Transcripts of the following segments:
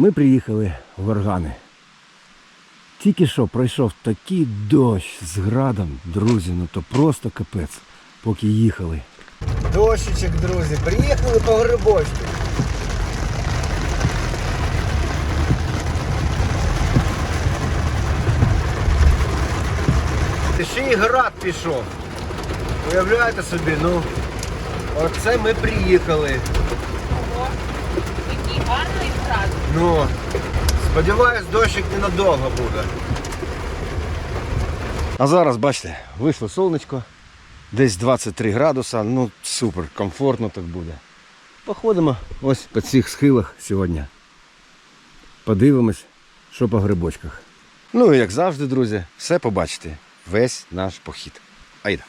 Ми приїхали в Горгани. Тільки що пройшов такий дощ з градом, друзі, ну то просто капець, поки їхали. Дощичок, друзі, приїхали по грибочку. Ще й град пішов. Уявляєте собі, ну. Оце ми приїхали. Ого, який гарний град. Ну, сподіваюсь, дощик ненадовго буде. А зараз, бачите, вийшло сонечко, десь 23 градуса, ну супер, комфортно так буде. Походимо ось по цих схилах сьогодні. Подивимось, що по грибочках. Ну і як завжди, друзі, все побачите. Весь наш похід. Айда.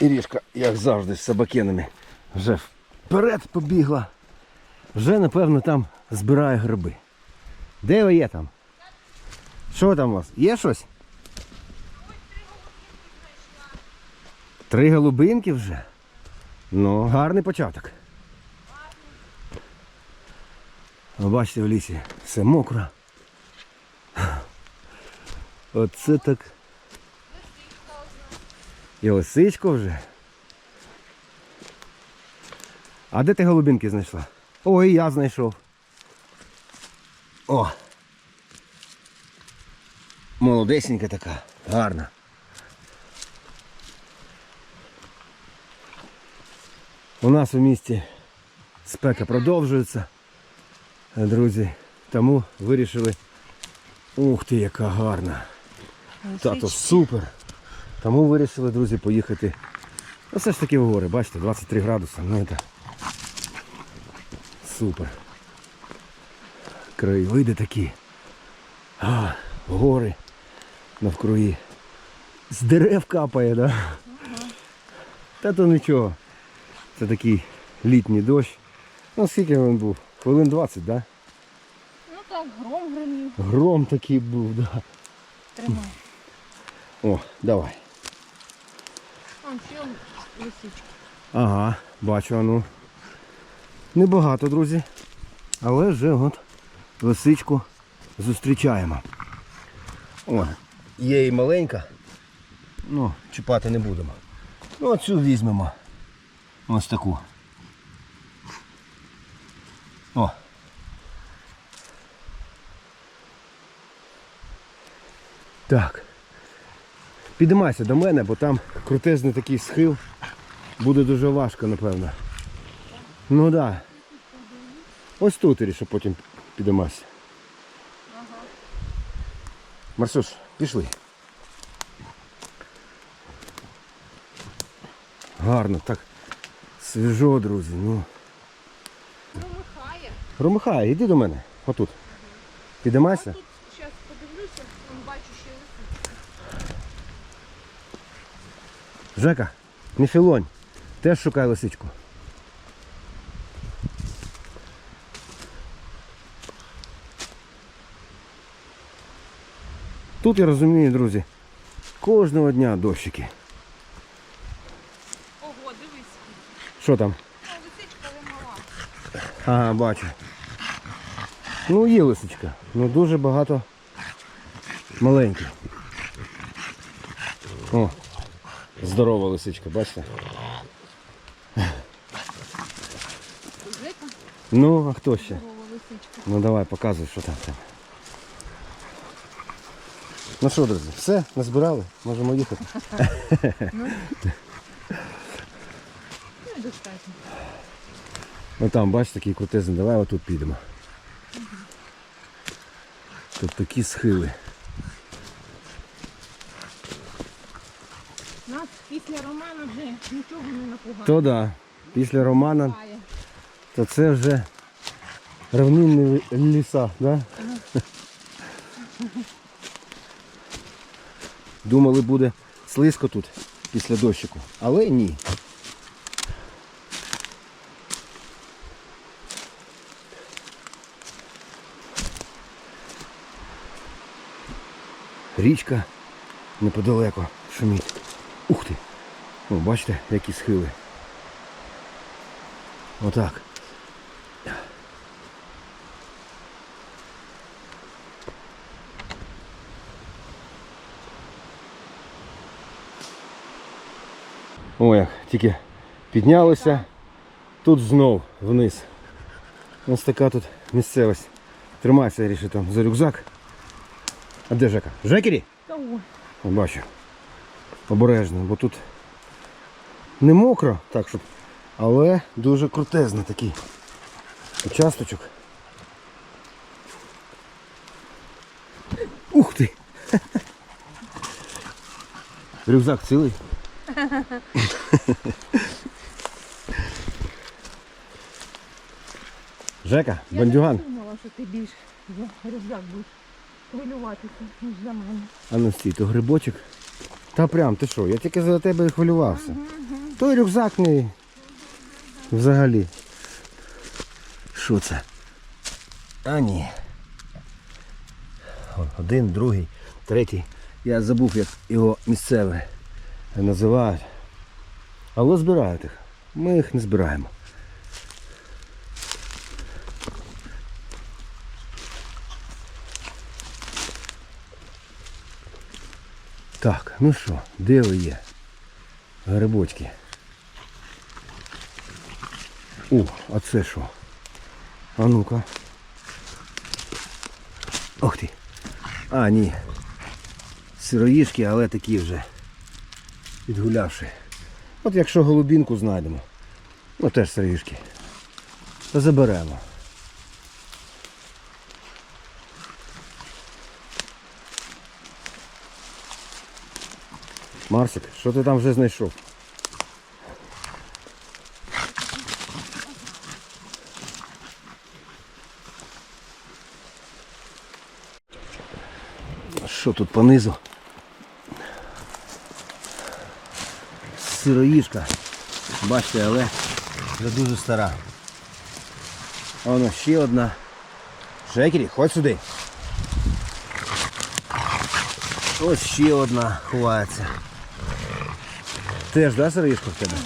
Ірішка, як завжди, з собакенами вже вперед побігла. Вже, напевно, там збирає гриби. Де ви є там? Що там у вас? Є щось? Три голубинки вже? Ну, гарний початок. Ви Бачите, в лісі все мокро. Оце так. І лисичко вже. А де ти голубинки знайшла? Ой, я знайшов. О! Молодесенька така, гарна. У нас у місті спека продовжується, друзі. Тому вирішили. Ух ти, яка гарна. Тато супер. Тому вирішили, друзі, поїхати. Ну, все ж таки в гори, бачите, 23 градуси. Ну це супер. Краєвиди такі. А, гори навкруги. З дерев капає, да? Та то нічого. Це такий літній дощ. Ну скільки він був? Хвилин 20, да? Ну так, гром гримів. Гром такий був, да. Тримай. О, давай. Вон ще лисичка. Ага, бачу, а ну. Небагато, друзі. Але вже от лисичку зустрічаємо. О, є і маленька. Ну, чіпати не будемо. Ну, оцю візьмемо. Ось таку. О. Так. Підіймайся до мене, бо там крутезний такий схил. Буде дуже важко, напевно. Ну так. Да. Ось тут Ірі, щоб потім підіймайся. Марсюш, пішли. Гарно, так свіжо, друзі. Ну. Промихає. Ромихай, іди до мене. Отут. Підіймайся. Тут зараз подивлюся, бачу ще лисичка. Жека, не філонь. Теж шукай лисичку. Тут я розумію, друзі, кожного дня дощики. Ого, дивись. Що там? Ну, лисичка, але мала. Ага, бачу. Ну є лисичка. Ну дуже багато маленьких. О, здорова лисичка, бачите? Ну, а хто ще? Ну давай, показуй, що там. тебе. Ну що, друзі, все, назбирали, можемо їхати. Ну достатньо. Ну там, бачиш, такий крутезний, давай отут підемо. Тут такі схили. Нас після романа вже нічого не напугає. То да, після Романа, то це вже равнинні ліса, да? Думали буде слизько тут після дощику, але ні. Річка неподалеко шумить. Ух ти! О, бачите, які схили. Отак. О, як тільки піднялися, тут знов вниз. Ось така тут місцевість. Тримайся, ріши там за рюкзак. А де Жека? Жекері? Ой. О, бачу. Обережно, бо тут не мокро, так щоб, але дуже крутезний такий участочок. Ух ти! Рюкзак цілий. Жека, бандюган. Я не думала, що ти більш за рюкзак будеш хвилюватися, ніж за мене. А ну стій, то грибочок. Та прям, ти що, я тільки за тебе і хвилювався. Той рюкзак не взагалі. Що це? А ні. Один, другий, третій. Я забув, як його місцеве називають. Але збирають їх. Ми їх не збираємо. Так, ну що, де ви є? Грибочки. О, а це що? А ну-ка. Ох ти. А, ні. Сироїшки, але такі вже підгулявши. От якщо голубінку знайдемо, ну теж сироїшки, то заберемо. Марсик, що ти там вже знайшов? Що тут понизу? Сироїшка. Бачите, але вже дуже стара. А воно ще одна. Шекері, ходь сюди. Ось ще одна ховається. Теж, да, сироїшка в тебе?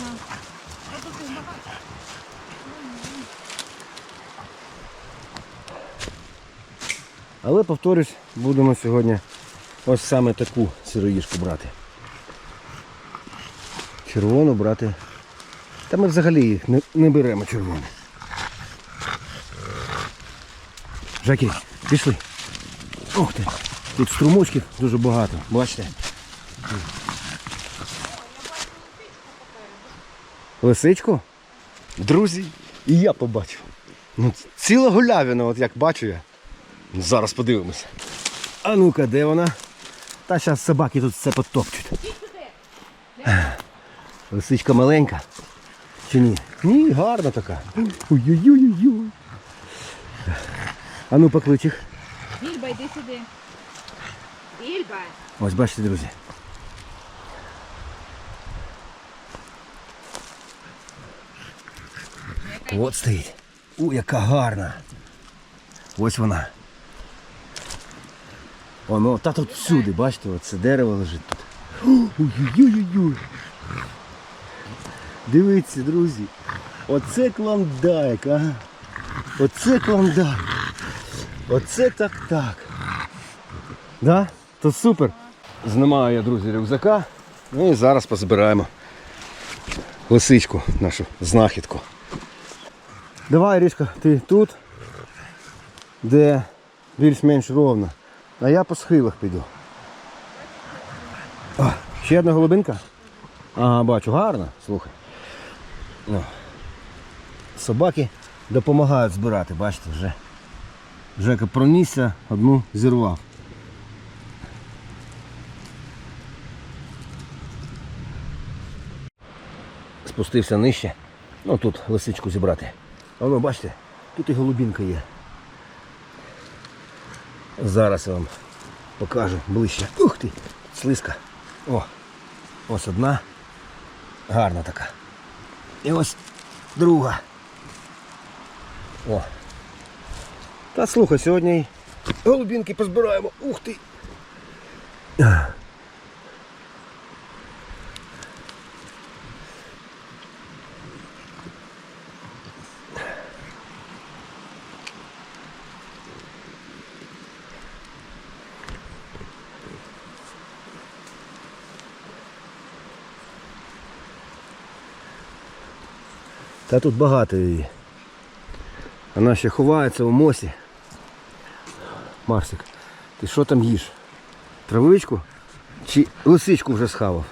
Але повторюсь, будемо сьогодні ось саме таку сироїшку брати. Червону брати. Та ми взагалі їх не, не беремо червону. Жакі, пішли. Ух ти. Тут струмочків дуже багато. Бачите? Лисичку? Друзі, і я побачив. Ну, ціла гулявина, от як бачу я. Зараз подивимося. А ну-ка, де вона? Та зараз собаки тут все потопчуть. Лисичка маленька. Чи ні? Ні, гарна така. Ой-ой-ой-ой. А ну поклич їх. Ільба, йди сюди. Ільба. Ось бачите, друзі. От стоїть. У, яка гарна. Ось вона. Воно, та тут всюди, бачите, оце дерево лежить тут. Ой-ой-ой-ой. Дивіться, друзі. Оце клондайк, ага. Оце клондайк. Оце так так. Да? То супер. Знімаю я, друзі, рюкзака. Ну і зараз позбираємо лисичку, нашу знахідку. Давай, Річка, ти тут, де більш-менш ровно. А я по схилах піду. О, ще одна голубинка? Ага, бачу, гарно, слухай. Ну. Собаки допомагають збирати, бачите, вже. Жека пронісся, одну зірвав. Спустився нижче. Ну тут лисичку зібрати. А воно, бачите, тут і голубінка є. Зараз я вам покажу ближче. Ух ти! Слизька. О! Ось одна. Гарна така. І ось друга. О. Та слухай, сьогодні голубінки позбираємо. Ух ти! Та тут багато її. Вона ще ховається у мосі. Марсик, ти що там їш? Травичку? Чи лисичку вже схавав?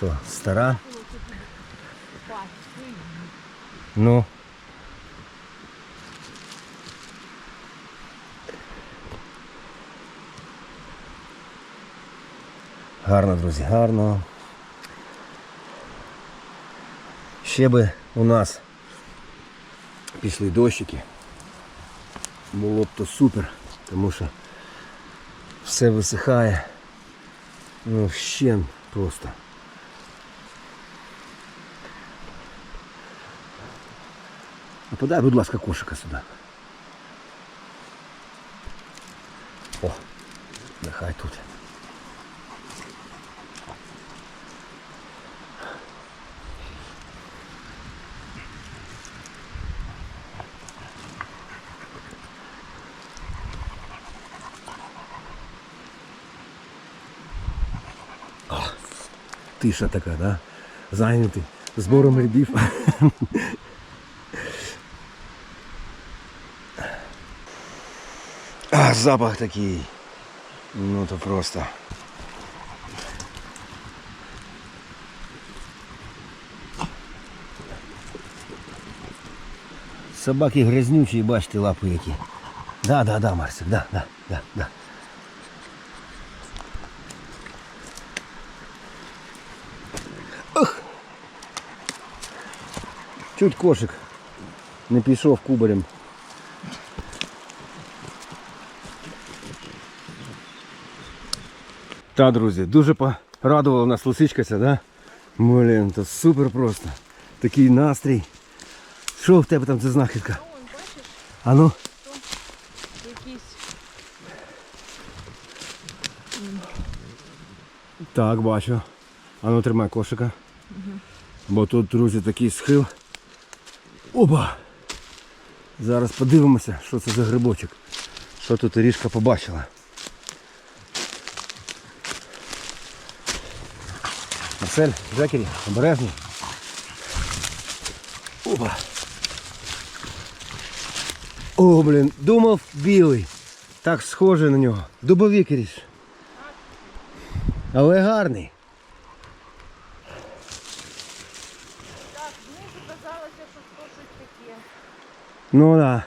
То стара. Ну. Гарно, друзі, гарно. Ще би у нас пішли дощики. Було б то супер, тому що все висихає. Ну, ще просто. А подай, будь ласка, кошика сюди. О, нехай тут. Тиша така, да? Зайнятий збором грибів. А, запах такий. Ну то просто. Собаки грязнючі, бачите, лапи які. Да, да, да, Марсик, да, да, да, да. Чуть кошик не пішов кубарем. Та, друзі, дуже порадувала нас лисичка ця, да? Блін, то супер просто. Такий настрій. Що в тебе там за знахідка? А ну? Так, бачу. А ну тримай кошика. Бо тут, друзі, такий схил. Опа! Зараз подивимося, що це за грибочок. Що тут ріжка побачила. Марсель, Джекері, обережно. Опа. О, блін, думав білий. Так схоже на нього. Дубовик ріж. Але гарний. Так, знизу казалося, що то щось таке. Ну да.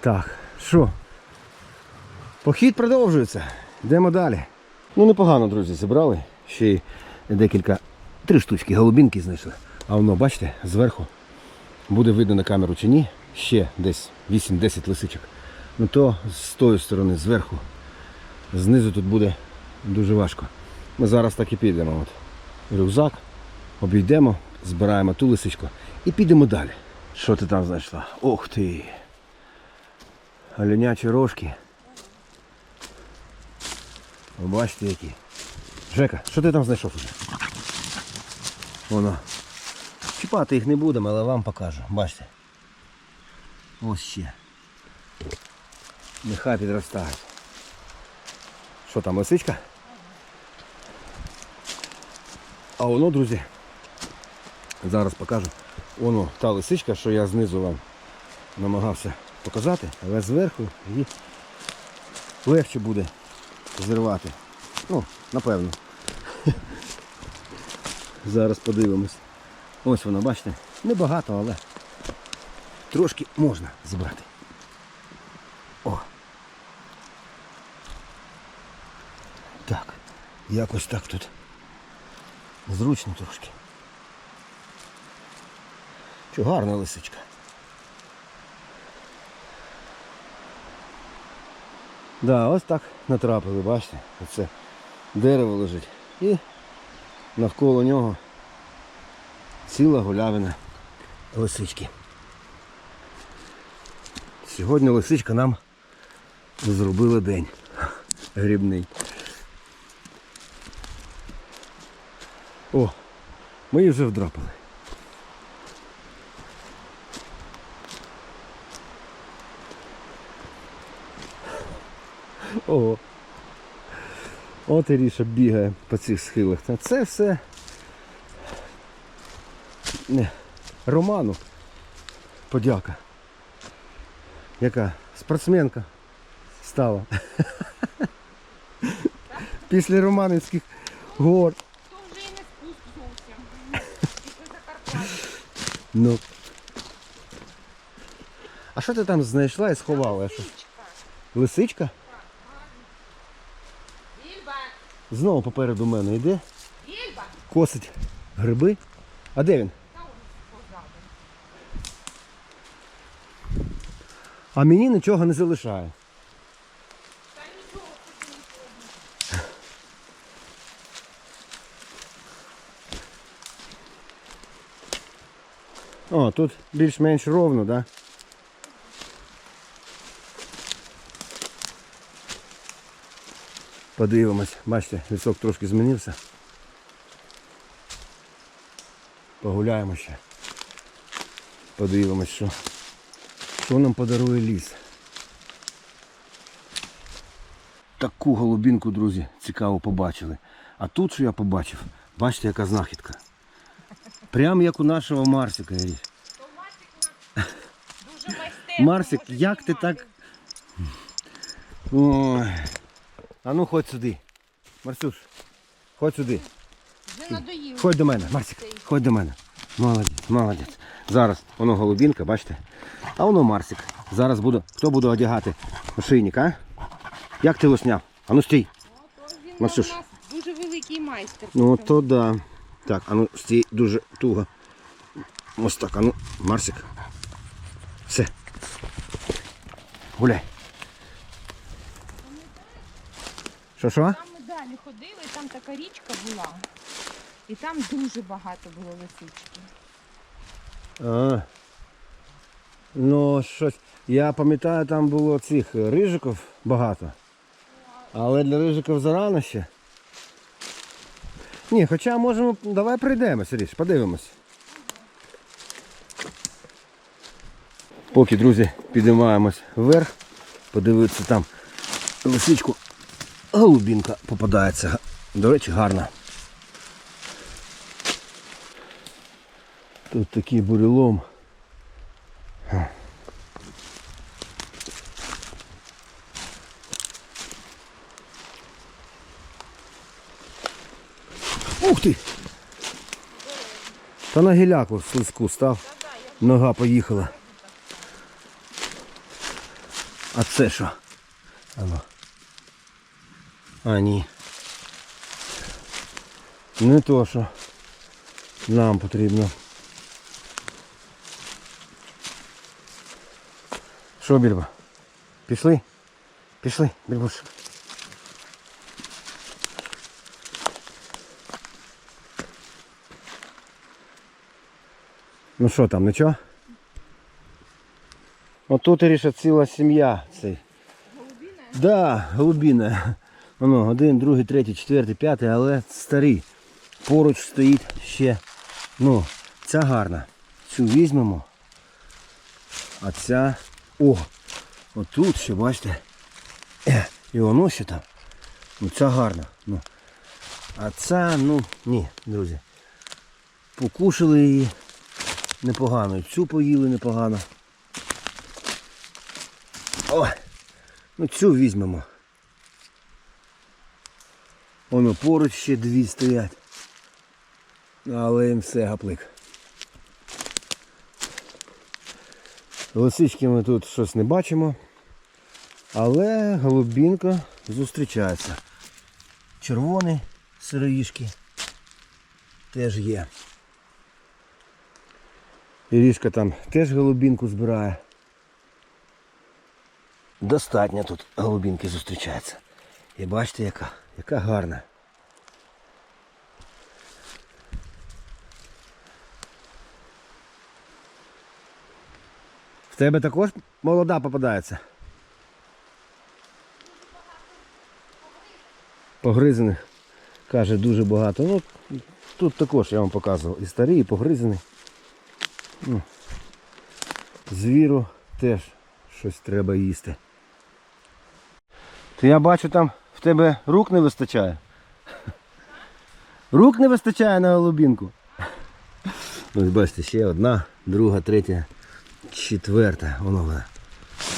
Так, що? Похід продовжується. Йдемо далі. Ну непогано, друзі, зібрали. Ще й декілька, три штучки голубінки знайшли. А воно, бачите, зверху буде видно на камеру чи ні. Ще десь 8-10 лисичок. Ну то з тої сторони, зверху. Знизу тут буде дуже важко. Ми зараз так і підемо. От. Рюкзак, обійдемо, збираємо ту лисичку і підемо далі. Що ти там знайшла? Ох ти! Оленячі рожки. Бачите які. Жека, що ти там знайшов? Воно. Чіпати їх не будемо, але вам покажу. Бачите. Ось ще. Нехай підростають. Що там, лисичка? А воно, друзі, зараз покажу. Воно та лисичка, що я знизу вам намагався показати, але зверху її легше буде зірвати. Ну, напевно. Зараз подивимось. Ось вона, бачите, небагато, але трошки можна зібрати. О. Так, якось так тут. Зручно трошки. Що гарна лисичка. Да, ось так натрапили, бачите, оце дерево лежить. І навколо нього ціла гулявина лисички. Сьогодні лисичка нам зробила день грібний. О, ми її вже вдрапали. О. От і Ріша бігає по цих схилах. Та це все не, Роману. Подяка. Яка спортсменка стала. Після Романівських гор. То вже і не спуск зовсім. Після Закарпаття. Ну. А що ти там знайшла і сховала? Що? Лисичка? Ільба, Знову попереду мене йде, косить гриби. А де він? А мені нічого не залишає. О, тут більш-менш ровно, да? Подивимось. Бачите, лісок трошки змінився. Погуляємо ще. Подивимось, що, що нам подарує ліс. Таку голубінку, друзі, цікаво побачили. А тут що я побачив, бачите, яка знахідка. Прямо як у нашого Марсика. Марсик дуже майстерний. Марсик, як ти так. Ой. А ну ходь сюди. Марсюш, ходь сюди. Вже надоїв. Ходь до мене, Марсик, ходь до мене. Молодець, молодець. Зараз воно голубінка, бачите? А воно Марсик. Зараз буде. Хто буде одягати ошейник, а? Як ти його сняв? А ну стій. Марсюш. дуже великий майстер. Ну то да. Так, а ну стій дуже туго. Ось так, а ну, Марсик. Все. Гуляй. Що що? Там ми далі ходили, там така річка була. І там дуже багато було лисички. А. Ну, щось. Я пам'ятаю, там було цих е, рижиків багато. Але для рижиків зарано ще. Ні, хоча можемо. Давай прийдемо, Сергій, подивимось. Поки, друзі, підіймаємось вверх, подивитися там лисичку. Голубінка попадається. До речі, гарна. Тут такий бурелом. Ух ти! Та на гіляку в слизьку став. Нога поїхала. А це що? Ану. А ні. Не то, що нам потрібно. Що, Більба? Пішли? Пішли, Більбуш. Ну що там, нічого? Отут Іріша ціла сім'я цей. Голубіна? Да, голубіна. Воно, один, другий, третій, четвертий, п'ятий, але старий. Поруч стоїть ще. Ну, ця гарна. Цю візьмемо. А ця. О! Отут ще, бачите. І воно ще там. Ну ця гарна. Ну. А ця, ну, ні, друзі. Покушали її непогано. Цю поїли непогано. О! Ну цю візьмемо. Воно поруч ще дві стоять. Але їм все гаплик. Лисички ми тут щось не бачимо. Але голубінка зустрічається. Червоний сироїшки теж є. Ірішка там теж голубінку збирає. Достатньо тут голубінки зустрічається. І бачите, яка, яка гарна. В тебе також молода попадається. Погризених, каже, дуже багато. Ну, тут також я вам показував. І старі, і погризені. Ну, звіру теж щось треба їсти. То я бачу там тебе рук не вистачає. Рук не вистачає на голубінку. Ось бачите, ще одна, друга, третя, четверта. Воно вона.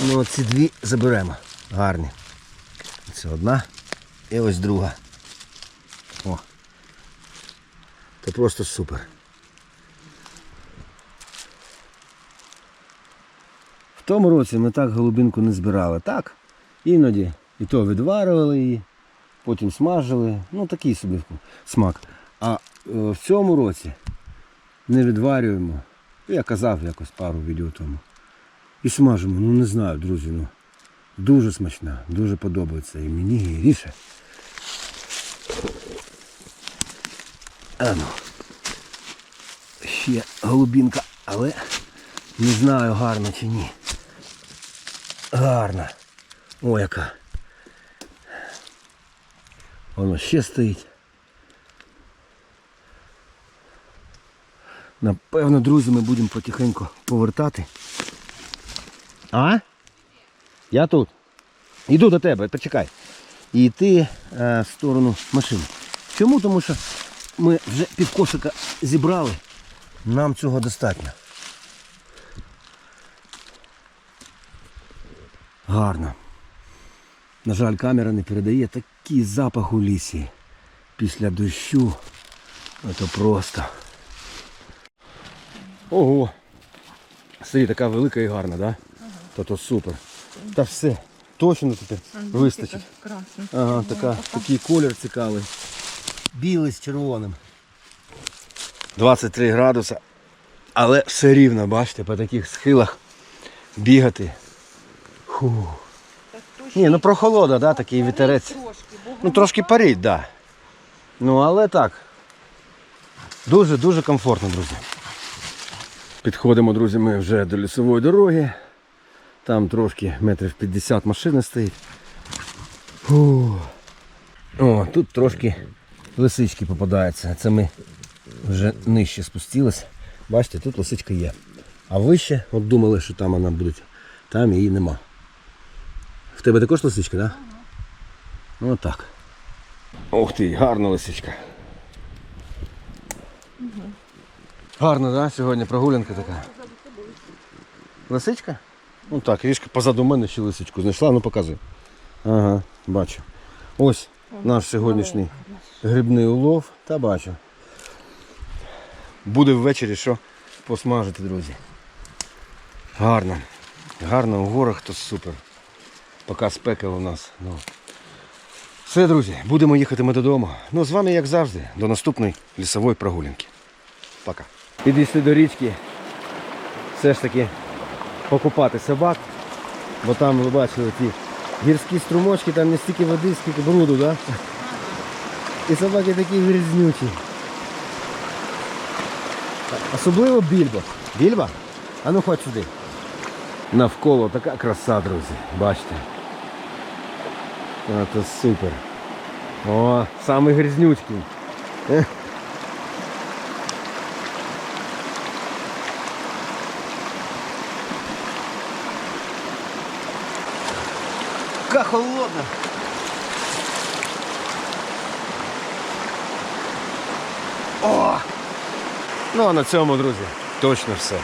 Ну ці дві заберемо. Гарні. Це одна і ось друга. О. Це просто супер. В тому році ми так голубинку не збирали. Так, іноді і то відварювали її, потім смажили. Ну такий собі смак. А е, в цьому році не відварюємо. Я казав якось пару відео тому. І смажимо. Ну не знаю, друзі. Ну, дуже смачна, дуже подобається. І мені і Ріше. А ну. Ще голубінка, але не знаю, гарно чи ні. Гарна. О, яка. Воно ще стоїть. Напевно, друзі, ми будемо потихеньку повертати. А? Я тут. Іду до тебе, почекай. І йти е, в сторону машини. Чому? Тому що ми вже пів кошика зібрали. Нам цього достатньо. Гарно. На жаль, камера не передає такий запах у лісі. Після дощу. Це просто. Ого. Смотри, така велика і гарна, да? Та то супер. Та все. Точно тепер вистачить. Красно. Ага, така, такий колір цікавий. Білий з червоним. 23 градуса. Але все рівно, бачите, по таких схилах бігати. Фу. Ні, ну прохолода, да, такий вітерець. Трошки, Ну трошки парить, да. Ну але так. Дуже дуже комфортно, друзі. Підходимо, друзі, ми вже до лісової дороги. Там трошки метрів 50 машини стоїть. Фу. О, тут трошки лисички попадаються. Це ми вже нижче спустились. Бачите, тут лисичка є. А вище, от думали, що там вона буде. Там її нема. В тебе також лисичка, так? Да? Отак. Ух ти, гарна лисичка. Гарна, да? Сьогодні прогулянка така. Лисичка? Ну так, ріжка позаду мене ще лисичку знайшла, ну показуй. Ага, бачу. Ось наш сьогоднішній грибний улов. Та бачу. Буде ввечері що посмажити, друзі. Гарно. Гарно у горах, то супер. Поки спека у нас. Ну. Все, друзі, будемо їхати ми додому. Ну, з вами, як завжди, до наступної лісової прогулянки. Пока. Підійшли до річки. Все ж таки покупати собак. Бо там ви бачили ті гірські струмочки, там не стільки води, скільки бруду, да? І собаки такі грязнючі. Особливо більбо. Більба? А ну ходь сюди. Навколо така краса, друзі. Бачите. Це супер. О, самий грязнючкий. Как холодно. О! Ну а на цьому, друзі, точно все.